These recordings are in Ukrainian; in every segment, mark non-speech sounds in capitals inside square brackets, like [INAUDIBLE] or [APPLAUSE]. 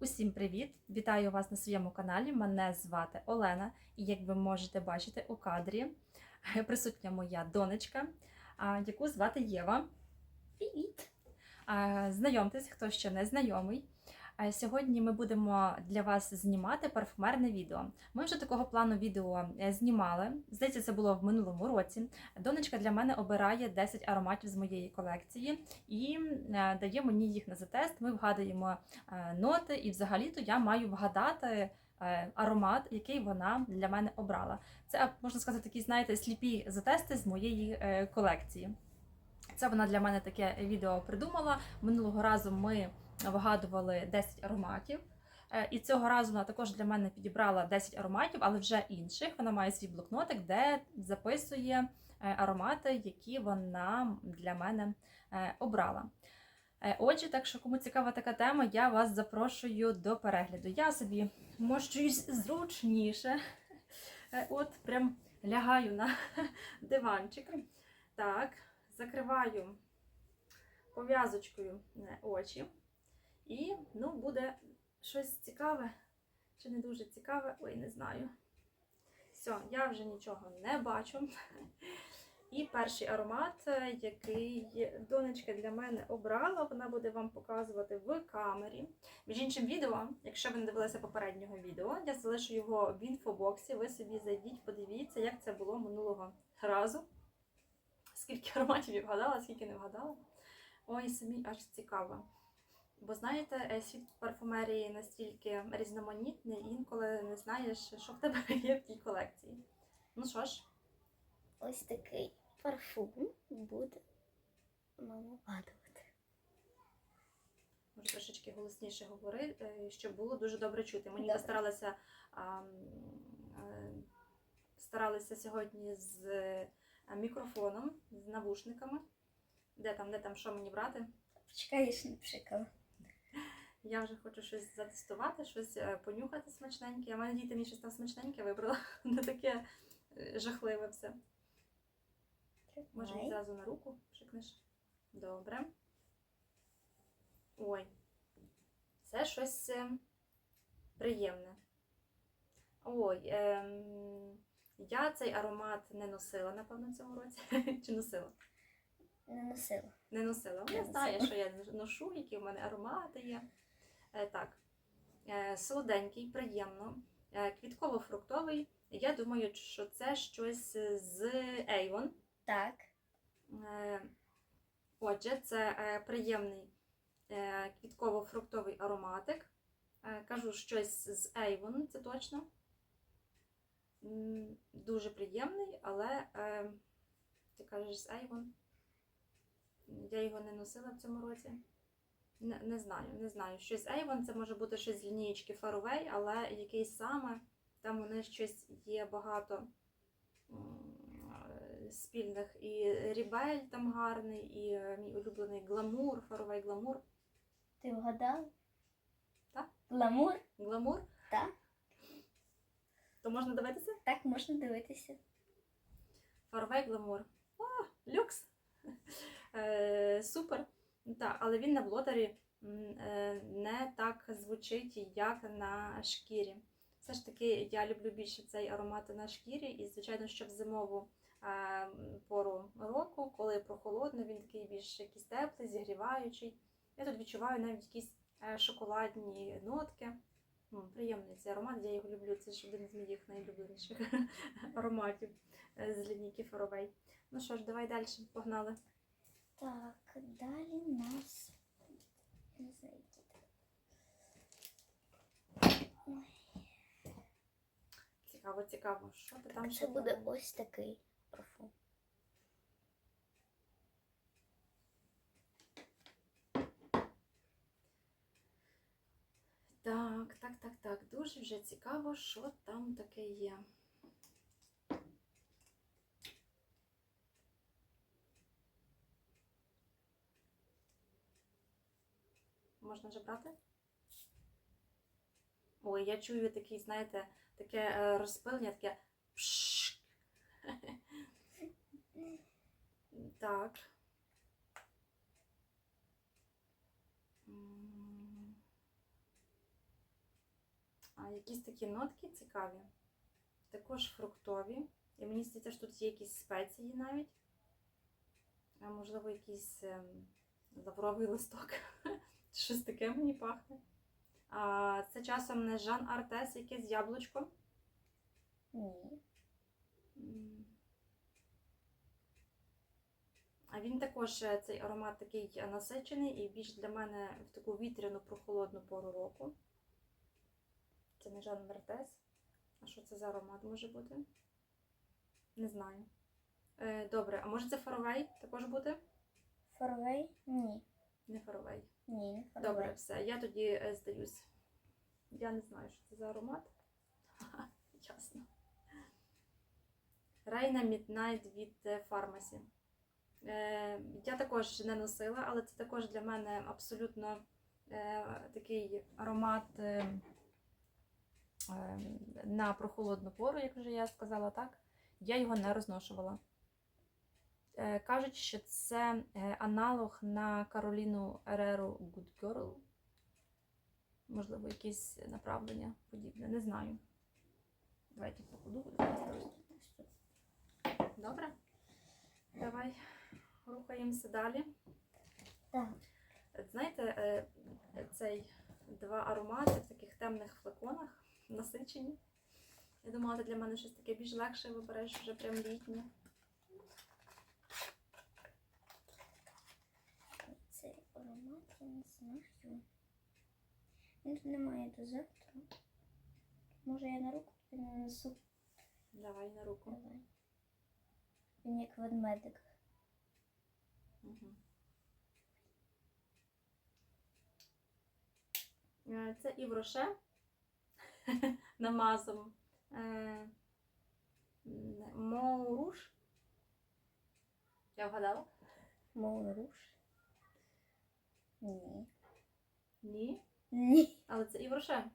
Усім привіт! Вітаю вас на своєму каналі. Мене звати Олена, і як ви можете бачити у кадрі, присутня моя донечка, яку звати Єва. Привіт! Знайомтесь, хто ще не знайомий. Сьогодні ми будемо для вас знімати парфумерне відео. Ми вже такого плану відео е, знімали. Здається, це було в минулому році. Донечка для мене обирає 10 ароматів з моєї колекції і е, дає мені їх на затест. Ми вгадуємо е, ноти, і взагалі-то я маю вгадати. Аромат, який вона для мене обрала. Це можна сказати, такі, знаєте, сліпі затести з моєї колекції. Це вона для мене таке відео придумала. Минулого разу ми вигадували 10 ароматів. Е, І цього разу вона також для мене підібрала 10 ароматів, але вже інших. Вона має свій блокнотик, де записує е, аромати, які вона для мене е, обрала. Отже, так що кому цікава така тема, я вас запрошую до перегляду. Я собі мощуюсь зручніше. От, прям лягаю на [LAUGHS] диванчик. Так, закриваю пов'язочкою очі. І ну, буде щось цікаве чи не дуже цікаве, ой, не знаю. Все, я вже нічого не бачу. [LAUGHS] І перший аромат, е, який донечка для мене обрала, вона буде вам показувати в камері. Між іншим відео, якщо ви не дивилися попереднього відео, я залишу його в інфобоксі. Ви собі зайдіть, подивіться, як це було минулого разу. Скільки [LAUGHS] ароматів я вгадала, скільки не вгадала. Ой, самі аж цікаво. Бо знаєте, е, світ парфумерії настільки різноманітний, інколи не знаєш, що в тебе [LAUGHS] є в тій колекції. Ну що ж, Ось такий парфум буде мама вгадувати. може трошечки голосніше говори, е, щоб було дуже добре чути. Мені Добре. постаралася а, м, е, старалися сьогодні з мікрофоном, з навушниками. Де там, де там, що мені брати? Не пшикала. Я вже хочу щось затестувати, щось е, понюхати смачненьке. В мене діти мені щось там смачненьке вибрала. [LAUGHS] Не таке е, жахливе все. Може, відразу на руку пшикнеш? Добре. Ой. Це щось е, приємне. Ой, ем, я цей аромат не носила, напевно, в цьому році. [LAUGHS] Чи носила? Не носила. Не носила. Не Я знаю, що я ношу, які в мене аромати є. Е, так. Е, солоденький, приємно. Е, квітково-фруктовий. Я думаю, що це щось з Avon. Так. Отже, це приємний квітково-фруктовий ароматик. Кажу щось з Avon, це точно. Дуже приємний, але ти кажеш з Avon. Я його не носила в цьому році. Не, не знаю, не знаю. Щось Avon, це може бути щось з лінієчки Faraway, але який саме, там вони щось є багато е, спільних. І Рібель там гарний, і е, мій улюблений гламур, Faraway гламур. Ти вгадала? Так. Гламур? Гламур? Так. То можна дивитися? Так, можна дивитися. Faraway гламур. О, люкс! [LAUGHS] Е, супер. Так, але він на блотері е, не так звучить, як на шкірі. Все ж таки, я люблю більше цей аромат на шкірі, і, звичайно, що в зимову пору року, коли прохолодно, він такий більш якийсь теплий, зігріваючий. Я тут відчуваю навіть якісь е, шоколадні нотки. Приємний цей аромат, я його люблю. Це ж один з моїх найулюбленіших [LAUGHS] ароматів е, з лінійки Faraway. Ну що ж, давай далі, погнали. Так, далі нас. Цікаво, цікаво. Що ти там ще це буде ось такий парфум. Так, так, так, так. Дуже вже цікаво, що там таке є. Можна вже? Ой, я чую такий, знаєте, таке е, розпилення, таке пшк. Так. А якісь такі нотки цікаві. Також фруктові. І мені здається, що тут є якісь спеції навіть. А можливо, якийсь ем, лавровий листок. Щось таке мені пахне. А, це часом не Жан Артес, якесь яблучко. Ні. А він також е, цей аромат такий насичений і більш для мене в таку вітряну прохолодну пору року. Це не Жан Мертес. А що це за аромат може бути? Не знаю. Е, добре, а може це фаровей також бути? Форвей? Ні. Не фаровей. Ні. Добре, все, я тоді е, здаюсь. Я не знаю, що це за аромат. Ясно. Рейна Midnight від е, Pharmacy. Е, я також не носила, але це також для мене абсолютно е, такий аромат е, е, на прохолодну пору, як вже я сказала, так. Я його не розношувала. Е, Кажуть, що це е, аналог на Кароліну Ереру Good Girl. Можливо, якесь направлення подібне, не знаю. Давайте покладу. Добре? Давай рухаємося далі. Так. Знаєте, е, цей два аромати в таких темних флаконах насичені. Я думала, це для мене щось таке більш легше вибереш вже прям літнє. Цей аромат я не знаю. Він тут немає дозатору. Може я на руку тобі нанесу? Давай на руку. Давай. Він як ведмедик. Угу. Це і Роше [LAUGHS] намазом. Е, Моуруш. Я вгадала? Моуруш. Ні. Ні. Ні. Але це і Роше.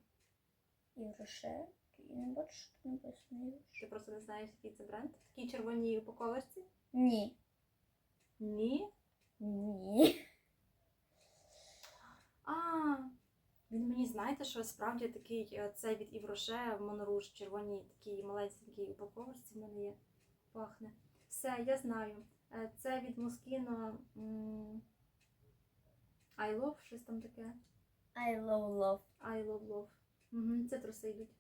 Я не бачу, що тут написано Івроше. Ти просто не знаєш, який це бренд. Такій червоній упаковочці. Ні. Ні. Ні. А, він мені знаєте, що справді такий е, цей від Івроше в Монруш, в червоній такій малесенькій упаковочці в мене є. Пахне. Все, я знаю. Е, Це від Москіно I love, щось там таке. I love love. I love love. Угу, це труси йдуть.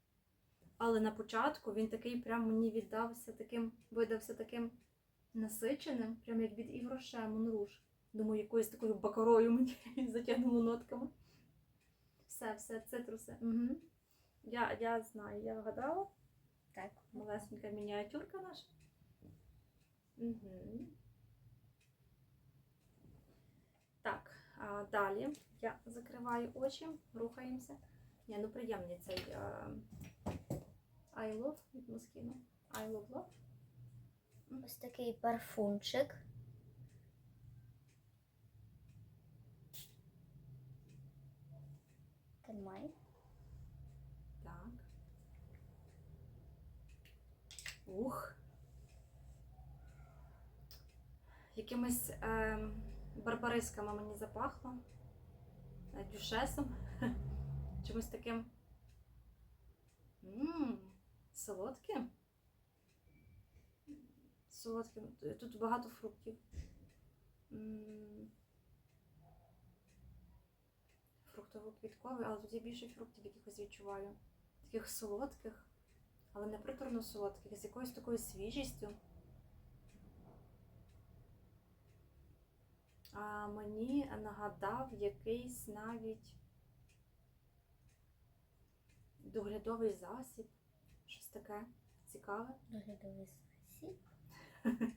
Але на початку він такий прям мені віддався таким, видався таким насиченим, прям як від Івроше Монруш. Думаю, якоюсь такою бакарою мені [LAUGHS] затягнуло нотками. Все, все, це труси. Угу. Я, я знаю, я вгадала. Так. Малесенька мініатюрка наша. Угу. Так, а далі я закриваю очі, рухаємося. Ні, ну приємний цей е, I love від Moschino. I love love. Ось такий парфумчик. Тримай. Так. Ух. Якимись е, барбарисками мені запахло. Дюшесом. [LAUGHS] Чимось таким. Ммм, солодким. Солодким. Тут багато фруктів. Фруктово-квітковий, але тут я більше фруктів якихось відчуваю. Таких солодких, але не приторно солодких, з якоюсь такою свіжістю. Мені нагадав якийсь навіть доглядовий засіб. Щось таке цікаве. Доглядовий засіб. [LAUGHS]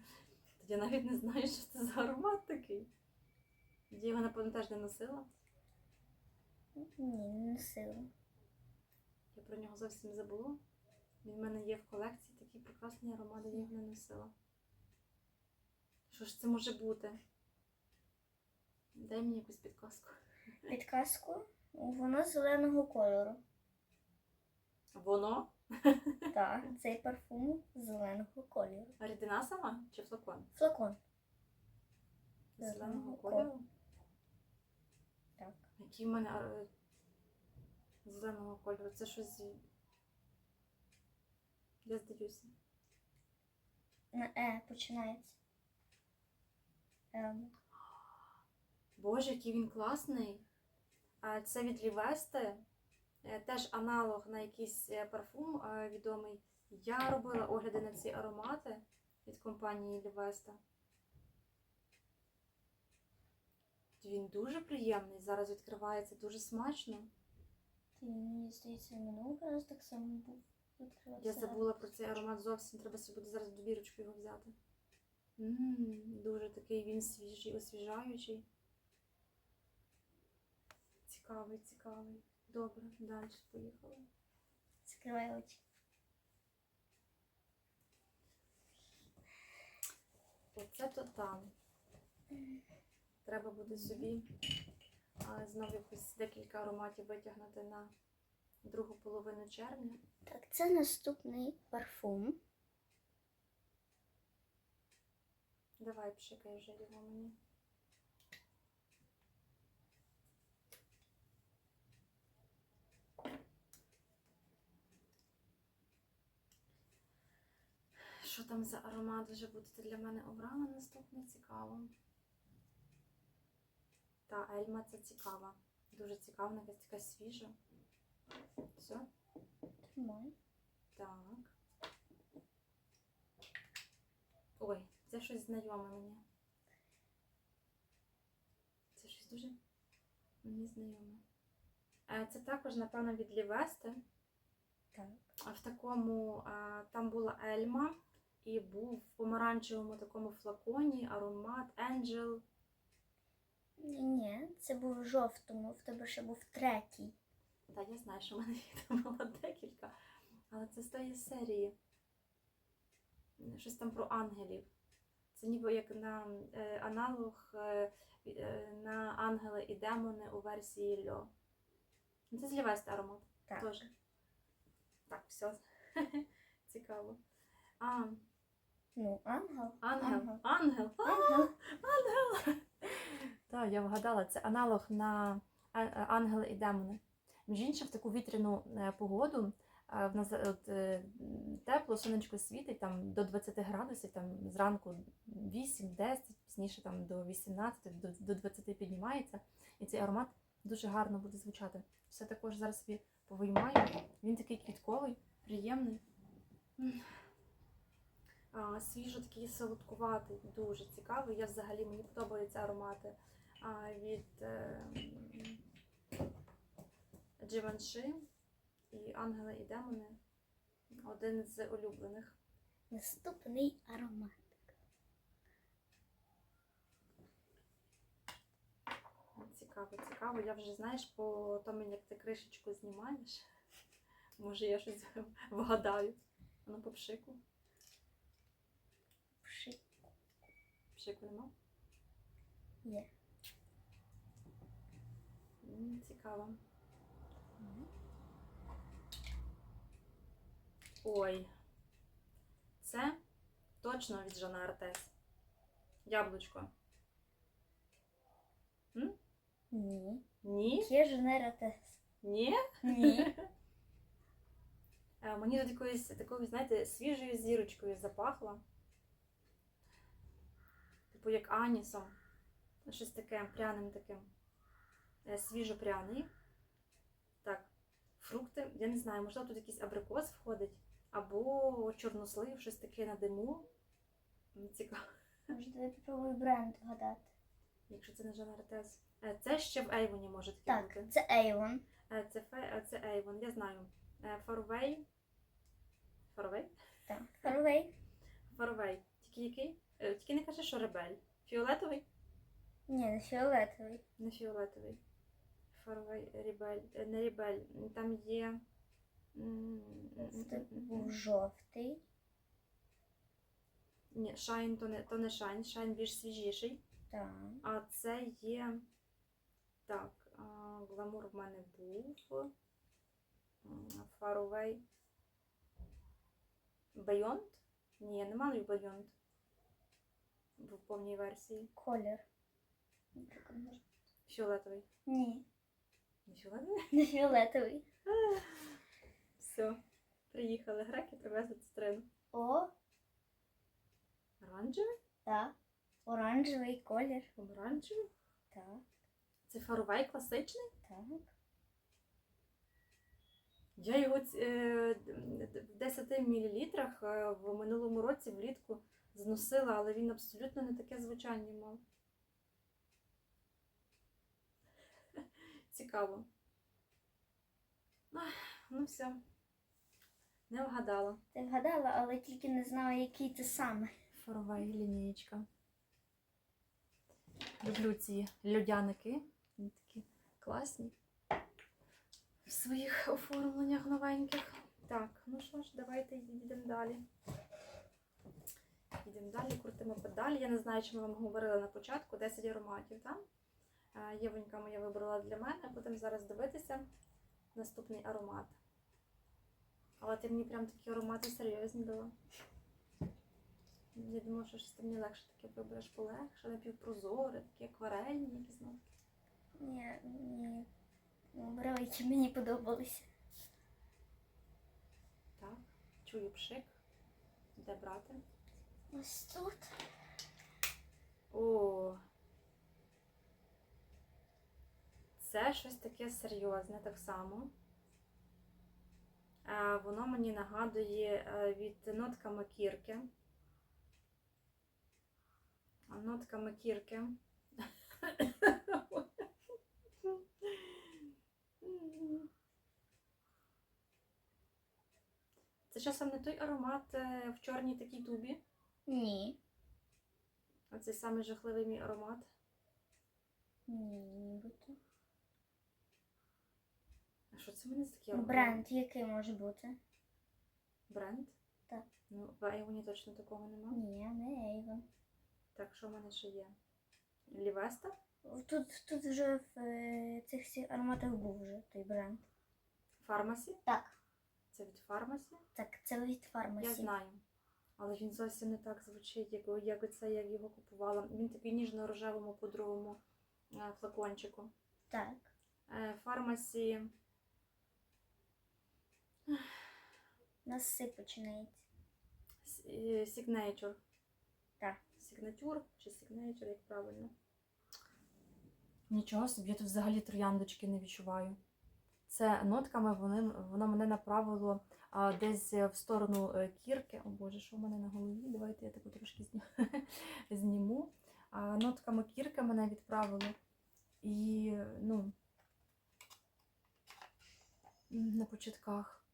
Тоді я навіть не знаю, що це за аромат такий. Я його, напевно, теж не носила. Ні, не носила. Я про нього зовсім забула. Він в мене є в колекції такий прекрасний аромат, я його не носила. Що ж це може бути? Дай мені якусь підказку. Підказку. Воно зеленого кольору. Воно? Так, цей парфум зеленого кольору. Рідина сама чи флакон? Флакон. Зеленого кольору? Так. Який в мене зеленого кольору. Це щось. з- Я здаюся. На Е починається. Ем, Боже, який він класний. А Це від Лівести. Е, Теж аналог на якийсь е, парфум е, відомий. Я робила огляди на ці аромати від компанії Лівеста. Він дуже приємний. Зараз відкривається дуже смачно. ти мені здається, минулого разу так само був. Я забула про цей аромат зовсім. Треба собі буде зараз добірочку його взяти. м дуже такий він свіжий, освіжаючий. Цікавий, цікавий. Добре, далі поїхали. Закривай очі. Оце то там. Треба буде собі а, знову якось декілька ароматів витягнути на другу половину червня. Так, це наступний парфум. Давай пшикай вже його мені. Що там за аромат вже будете для мене обрала наступне цікаво. Та Ельма це цікава. Дуже цікава, якась така свіжа. Все, Тримай. так. Ой, це щось знайоме мені. Це щось дуже мені знайоме. Це також, напевно, від Лівести. Так. В такому там була Ельма і був в помаранчевому такому флаконі аромат Angel. Ні, ні, це був в жовтому, в тебе ще був третій. Та я знаю, що в мене їх там було декілька, але це з тої серії. Щось там про ангелів. Це ніби як на е, аналог е, е, на ангели і демони у версії Льо. Ну, Це з аромат. Так. Теж. Так, все. [LAUGHS] Цікаво. А, Ну, ангел. ангел. Ангел. А, Ангел. Ангел. [LAUGHS] Так, я вгадала, це аналог на а- ангели і демони. Між іншим, в таку вітряну е, погоду е, в нас е, от, е, тепло, сонечко світить там до 20 градусів, там зранку 8-10, пізніше там до 18, до, до 20 піднімається. І цей аромат дуже гарно буде звучати. Все також зараз собі повиймаю. Він такий квітковий, приємний. Свіжо такий солодкуватий, дуже цікавий. Я взагалі мені подобаються аромати від е, Givenchy і Ангели і Демони. Один з улюблених. Наступний аромат. Цікаво, цікаво. Я вже знаєш, по тому, як ти кришечку знімаєш. [LAUGHS] Може, я щось вгадаю. Ну, по пшику. Пшик Пшику нема? є. М, Цікаво. Ой. Це точно від Жана Артес. Яблучко. Ні. Ні? Є женератес. Ні? Ні. [LAUGHS] Е, Мені тут якоюсь такою, знаєте, свіжою зірочкою запахло. Типу як анісом. Щось таке пряним таким. Е, Свіжо-пряний. Так, фрукти. Я не знаю, можливо, тут якийсь абрикос входить. Або чорнослив, щось таке на диму. Цікаво, Може, давай попробуй бренд вгадати. якщо це не Жан Артес. Е, Це ще в Ейвоні може таке Так, бути. це Avon. Е, Це, Фе- е, це Avon, я знаю. Faraway. Faraway? Так. Faraway. Faraway. Тільки який? Е, Тільки не кажи, що ребель. Фіолетовий? Ні, не фіолетовий. Не фіолетовий. Faraway, ребель. Е, Не ребель. Там є. м, м, був жовтий. Ні, шайн то не, то не шайн, шайн більш свіжіший. Так. А це є. Так, а, гламур в мене був. М. Beyond? Ні, я не маю Beyond. В повній версії. Колір. Фіолетовий. Ні. Не фіолетовий? Не фіолетовий. А, Все, приїхали. Греки привезли цитрину. О, Оранжевий? так. Оранжевий колір. Помаранчевий? Так, Це фаровей класичний? так. Я його в 10 мл в минулому році влітку зносила, але він абсолютно не таке звучання мав. [LAUGHS] Цікаво. Ах, Ну все. Не вгадала. Ти вгадала, але тільки не знала, який це саме. Фарова лінієчка. Люблю ці льодяники. Вони такі класні. В своїх оформленнях новеньких. Так, ну що ж, давайте їдемо далі. Їдемо далі, крутимо педалі. Я не знаю, чи ми вам говорили на початку 10 ароматів, так? Е, Євонька моя вибрала для мене. Будемо зараз дивитися наступний аромат. Але ти мені прям такі аромати серйозні дала. Я думала, що щось ти мені легше таке вибереш полегше, напівпрозоре, такі акварельні якісь нотки. Ні, ні. Обрала, які мені подобалися. Так, чую пшик. Де брати? Ось тут. О. Це щось таке серйозне так само. Е, Воно мені нагадує е, від нотка макірки. Нотка макірки. Це часом не той аромат е, в чорній такій тубі. Ні. Оцей самий жахливий мій аромат. Ні, нібито. А що це в мене за такий аромат? Бренд який може бути? Бренд? Так. Ну, в Avon точно такого нема. Ні, не Avon. Так, що в мене ще є? Лівеста? Тут, тут вже в е, цих всіх ароматах був вже той бренд. Фармасі? Так, Це від Фармасі? так, це від фармасі. Я знаю. Але він зовсім не так звучить, як, як оце я його купувала. Він такий ніжно-рожевому пудровому е, флакончику. Так. Е, Фармасі. У нас все починається. С- е, Signature. Так. Signature чи Signature, як правильно. Нічого собі, я тут взагалі трояндочки не відчуваю. Це нотками вони, воно мене направило десь в сторону е, кірки. О Боже, що в мене на голові? Давайте я таку трошки [LAUGHS] зніму. А, нотками кірки мене відправило. І, ну, на початках.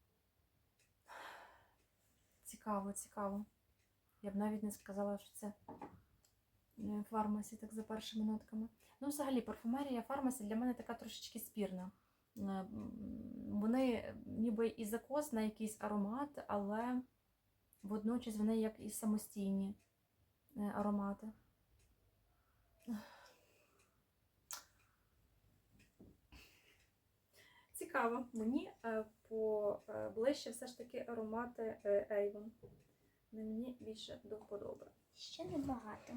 Цікаво, цікаво. Я б навіть не сказала, що це е, фармасі, так за першими нотками. Ну, взагалі, парфумерія фармасі для мене така трошечки спірна. Е, Вони ніби і закос на якийсь аромат, але водночас вони як і самостійні е, аромати. Цікаво. Мені е, по е, ближче все ж таки аромати Avon. Не мені більше до вподоби. Ще небагато.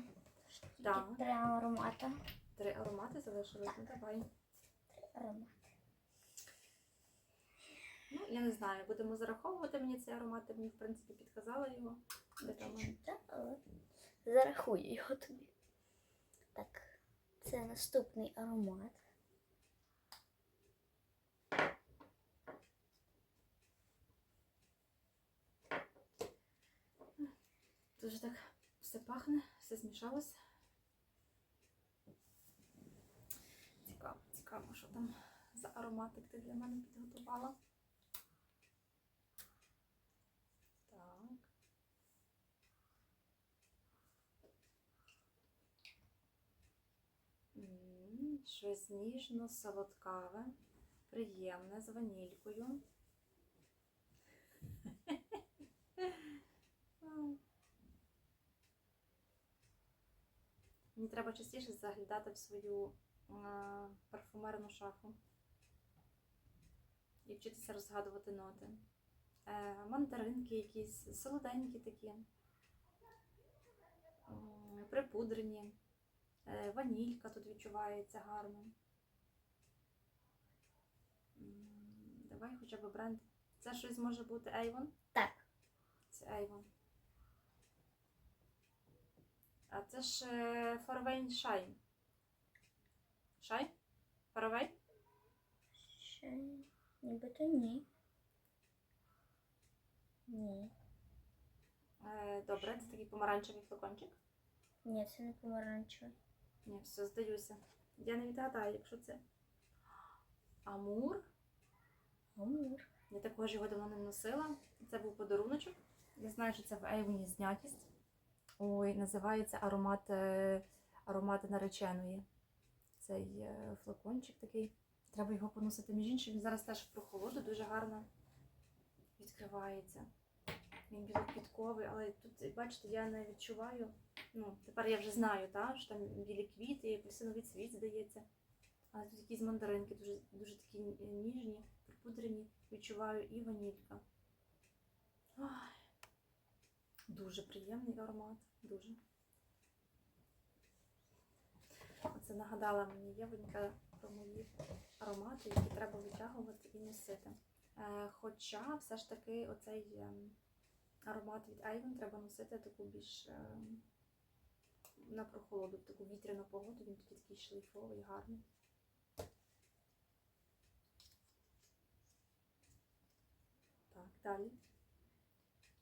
Так. Три аромата. Три аромати залишились. Ну давай. Три аромати. Ну, я не знаю, будемо зараховувати мені цей аромат, ти мені, в принципі, підказала його. Де там він? Так, але зарахую його тобі. Так, це наступний аромат. Дуже так все пахне, все змішалось. Цікаво, цікаво, що там за ароматик ти для мене підготувала. Так. М, Щось ніжно-солодкаве, приємне з ванількою. [LAUGHS] Мені треба частіше заглядати в свою е, парфумерну шафу і вчитися розгадувати ноти. Е, мандаринки якісь, солоденькі такі, припудрені, ванілька тут відчувається гарно. Давай хоча б бренд Це щось може бути Avon? Так. Це Avon. А це ж е, Форвейн Shine. Shine? Форвейн? Ще нібито ні. Ні. Е, добре, це такий помаранчевий флакончик. Ні, це не помаранчевий. Ні, все, здаюся. Я не відгадаю, якщо це. Амур. Амур. Я також його давно не носила. Це був подаруночок. Я знаю, що це в Ейвоні знятість. Ой, називається аромат, е, аромати нареченої. Цей е, флакончик такий. Треба його поносити між іншим. Він зараз теж в прохолоду дуже гарно відкривається. Він білоквітковий, але тут, бачите, я не відчуваю. Ну, тепер я вже знаю, та, що там білі квіти, апельсиновий цвіт, здається. Але тут якісь мандаринки дуже, дуже такі ніжні, припудрені. Відчуваю і ванілька. Ой, дуже приємний аромат. Дуже. Це нагадала мені Євонька про мої аромати, які треба витягувати і носити. Е, хоча все ж таки оцей ем, аромат від Avon треба носити таку більш ем, на прохолоду, в таку вітряну погоду, він тоді такий шлейфовий, гарний. Так, далі.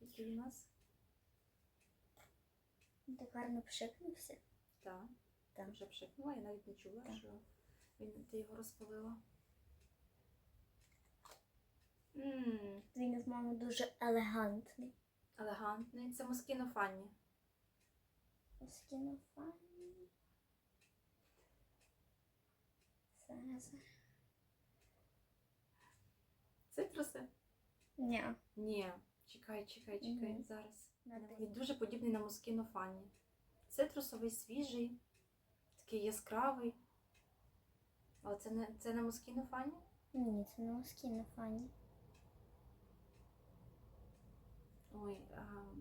Який у нас? Він Так гарно пшикнувся. Так. Так. Вже пшикнула, я навіть не чула, Так. що він, ти його розпалила. Ммм, Він в мене дуже елегантний. елегантний. Це Москіно Фанні. Скінофані. Зараз. Цитруси? Ні. Ні. Чекай, чекай, чекай. Мгм. Зараз. Він дуже подібний на Москіно Фанні. Цитрусовий, свіжий, такий яскравий. Але це не, це не Москіно Фанні? Ні, це не скінофані. Ой. А...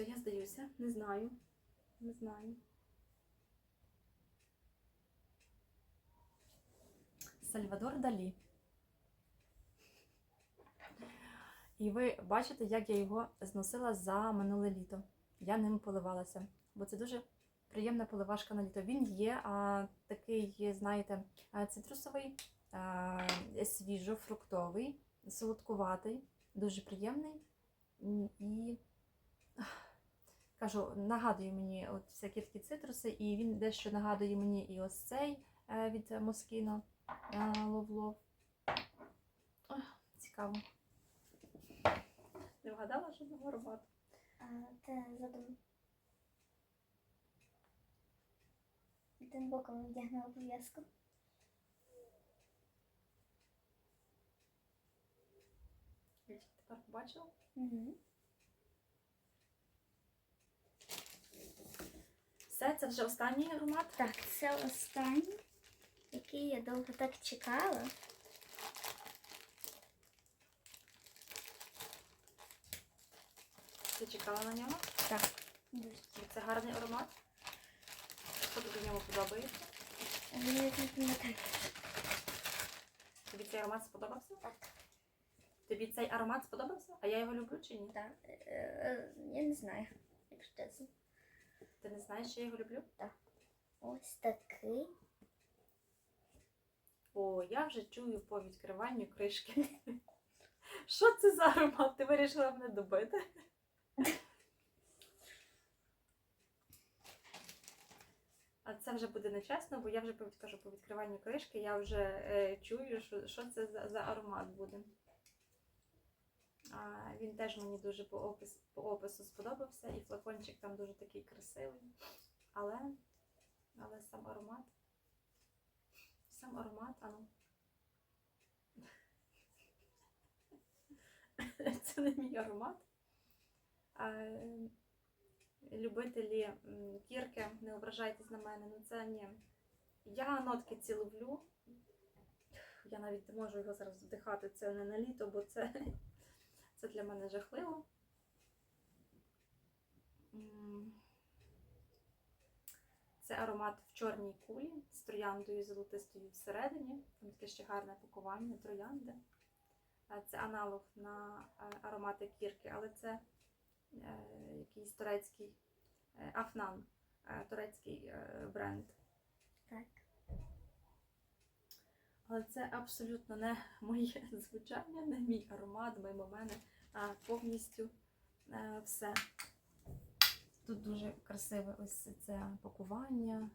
Все, я здаюся. Не знаю. Не знаю. Сальвадор Далі. І ви бачите, як я його зносила за минуле літо. Я ним поливалася, бо це дуже приємна поливашка на літо. Він є а, такий, знаєте, цитрусовий, а, свіжо-фруктовий, солодкуватий, дуже приємний. І кажу, нагадує мені от всякі такі цитруси, і він дещо нагадує мені і ось цей е, від Москіно Ловлов. Цікаво. Не вгадала жодного аромату? А те задум. Тим боком вдягнула пов'язку. Тепер побачила. Угу. Все, це вже останній аромат. Так, це останній, який я довго так чекала. Ти чекала на нього? Так. Дуже. Це гарний аромат. Що тобі в ньому подобається? Не. Тобі цей аромат сподобався? Так. Тобі цей аромат сподобався? А я його люблю чи ні? Так. Е, е, Я не знаю, якщо чесно. Ти не знаєш, що я його люблю? Так. Ось такий. О, я вже чую по відкриванню кришки. [LAUGHS] Що це за аромат? Ти вирішила мене добити? [LAUGHS] А це вже буде нечесно, бо я вже кажу по відкриванню кришки, я вже е, чую, що, що це за, за аромат буде. Він теж мені дуже по, опис, по опису сподобався, і флакончик там дуже такий красивий. Але, але сам аромат. Сам аромат, а ну. [LAUGHS] Це не мій аромат. А, любителі кірки, не ображайтесь на мене, ну це ні. Я нотки ці люблю. Я навіть не можу його зараз вдихати, це не на літо, бо це, це для мене жахливо. Це аромат в чорній кулі з трояндою золотистою всередині. Там таке ще гарне пакування троянди. Це аналог на е, аромати кірки, але це е, якийсь турецький Афнан, е, турецький бренд. Так. Але це абсолютно не [LAUGHS] моє звучання, не мій аромат, мимо мене а повністю е, все. Тут дуже красиве ось це пакування.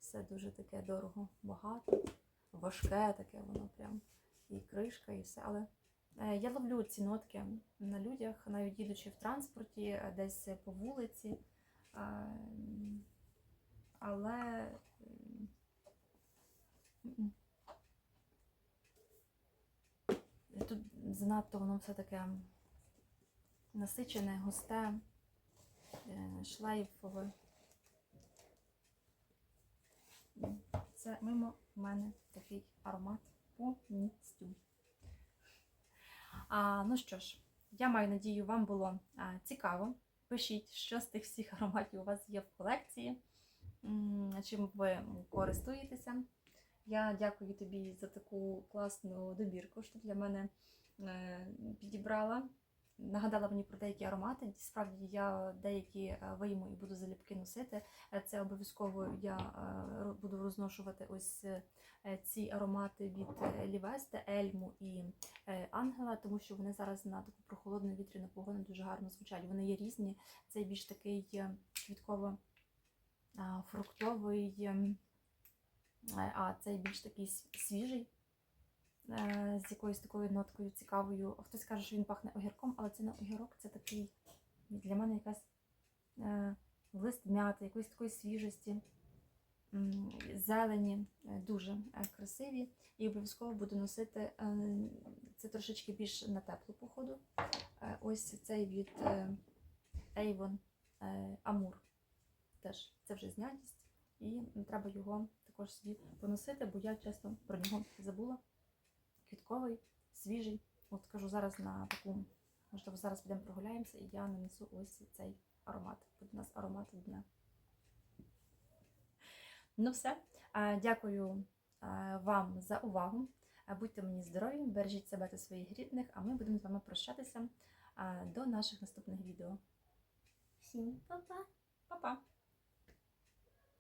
Все дуже таке дорого, багато, важке таке воно прям. І кришка, і все. Але е, я ловлю ці нотки на людях, навіть їдучи в транспорті, е, десь по вулиці. Але м, м-м. Тут занадто воно все таке насичене, густе, е, шлейфове. Це мимо мене такий аромат повністю. А, ну що ж, я маю надію, вам було а, цікаво. Пишіть, що з тих всіх [LAUGHS] ароматів у вас є в колекції, чим ви користуєтеся. Я дякую тобі за таку класну добірку, що для мене е, підібрала. Нагадала мені про деякі аромати. Справді я деякі е, вийму і буду залюбки носити. Е, Це обов'язково я буду розношувати ось ці аромати від Лівесте, Ельму і Ангела, тому що вони зараз на таку прохолодну вітряну погоду дуже гарно звучать. Вони є різні. Цей більш такий квітково-фруктовий, а цей більш такий свіжий. е, З якоюсь такою ноткою цікавою. Хтось каже, що він пахне огірком, але це не огірок, це такий для мене якась е, лист м'яти, якоїсь такої свіжості, зелені, е, дуже е, красиві. І обов'язково буду носити е, це трошечки більш на теплу походу. Е, Ось цей від е, Avon е, Amour. Теж це вже знятість, і треба його також собі поносити, бо я чесно про нього забула. Квітковий, свіжий. От кажу зараз на таку, можливо, зараз підемо прогуляємося, і я нанесу ось цей аромат. Буде у нас аромат дня. Ну все. Дякую вам за увагу. Будьте мені здорові, бережіть себе та своїх рідних, а ми будемо з вами прощатися до наших наступних відео. Всім па-па! Па-па!